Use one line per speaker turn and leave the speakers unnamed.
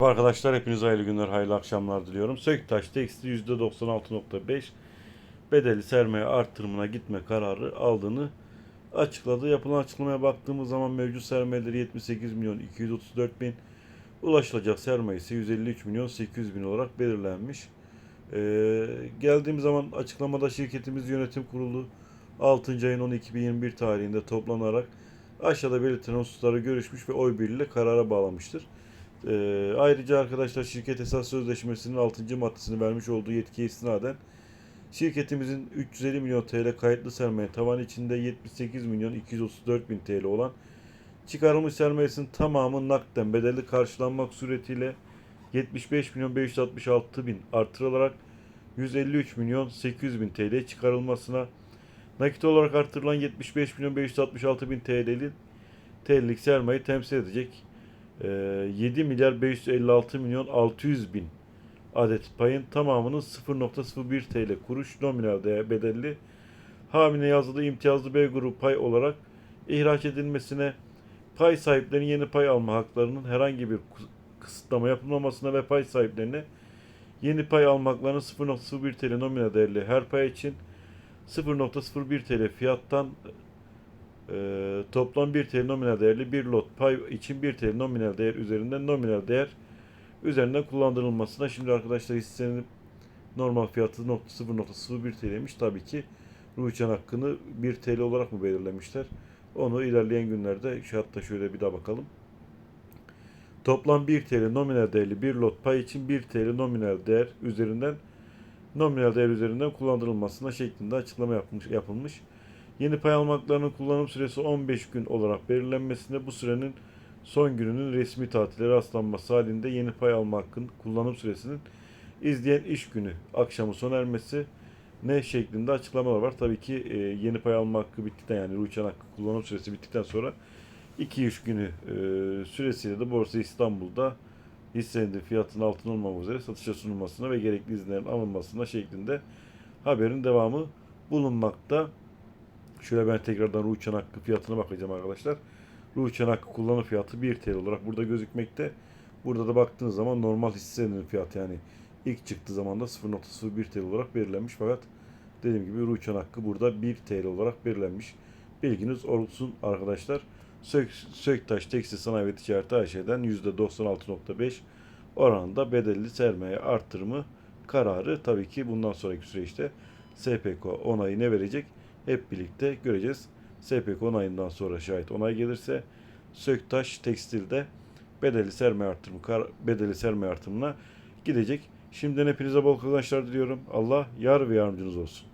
Arkadaşlar hepinize hayırlı günler, hayırlı akşamlar diliyorum. Söktaş Tekstil %96.5 bedeli sermaye artırımına gitme kararı aldığını açıkladı. Yapılan açıklamaya baktığımız zaman mevcut sermayeleri 78 milyon 234 bin, ulaşılacak sermayesi 153 milyon 800 bin olarak belirlenmiş. Ee, geldiğim zaman açıklamada şirketimiz yönetim kurulu 6. ayın 12 2021 tarihinde toplanarak aşağıda belirtilen hususları görüşmüş ve oy birliğiyle karara bağlamıştır. Ee, ayrıca arkadaşlar şirket esas sözleşmesinin 6. maddesini vermiş olduğu yetkiye istinaden şirketimizin 350 milyon TL kayıtlı sermaye tavan içinde 78 milyon 234 bin TL olan çıkarılmış sermayesinin tamamı nakden bedelli karşılanmak suretiyle 75 milyon 566 bin artırılarak 153 milyon 800 bin TL çıkarılmasına nakit olarak artırılan 75 milyon 566 bin TL'lik TL'lik sermaye temsil edecek 7 milyar 556 milyon 600 bin adet payın tamamının 0.01 TL kuruş nominal değer bedelli hamile yazılı imtiyazlı B grubu pay olarak ihraç edilmesine pay sahiplerinin yeni pay alma haklarının herhangi bir kısıtlama yapılmamasına ve pay sahiplerine yeni pay alma haklarının 0.01 TL nominal değerli her pay için 0.01 TL fiyattan ee, toplam 1 TL nominal değerli bir lot pay için 1 TL nominal değer üzerinden nominal değer üzerinden kullandırılmasına şimdi arkadaşlar hissenin normal fiyatı nokta 0.01 TL'ymiş. Tabii ki Ruhiçan hakkını 1 TL olarak mı belirlemişler? Onu ilerleyen günlerde hatta şöyle bir daha bakalım. Toplam 1 TL nominal değerli bir lot pay için 1 TL nominal değer üzerinden nominal değer üzerinden kullandırılmasına şeklinde açıklama yapmış, yapılmış. Yeni pay almaklarının kullanım süresi 15 gün olarak belirlenmesinde bu sürenin son gününün resmi tatile rastlanması halinde yeni pay alma hakkının kullanım süresinin izleyen iş günü akşamı sona ermesi ne şeklinde açıklamalar var. Tabii ki e, yeni pay alma hakkı bittikten yani Ruçan hakkı kullanım süresi bittikten sonra 2-3 günü e, süresiyle de Borsa İstanbul'da hissenin fiyatının altın olmamak üzere satışa sunulmasına ve gerekli izinlerin alınmasına şeklinde haberin devamı bulunmakta. Şöyle ben tekrardan Ruçan hakkı fiyatına bakacağım arkadaşlar. Ruçan hakkı kullanım fiyatı 1 TL olarak burada gözükmekte. Burada da baktığınız zaman normal hissenin fiyatı yani ilk çıktığı zaman da 0.01 TL olarak belirlenmiş. Fakat dediğim gibi Ruçan hakkı burada 1 TL olarak belirlenmiş. Bilginiz olsun arkadaşlar. Sök, Söktaş Tekstil Sanayi ve Ticaret AŞ'den %96.5 oranında bedelli sermaye artırımı kararı tabii ki bundan sonraki süreçte SPK onayı ne verecek? Hep birlikte göreceğiz. SPK onayından sonra şayet onay gelirse Söktaş Tekstil'de bedeli sermaye artırımı bedeli sermaye artırımına gidecek. Şimdiden hepinize bol kazançlar diliyorum. Allah yar ve yardımcınız olsun.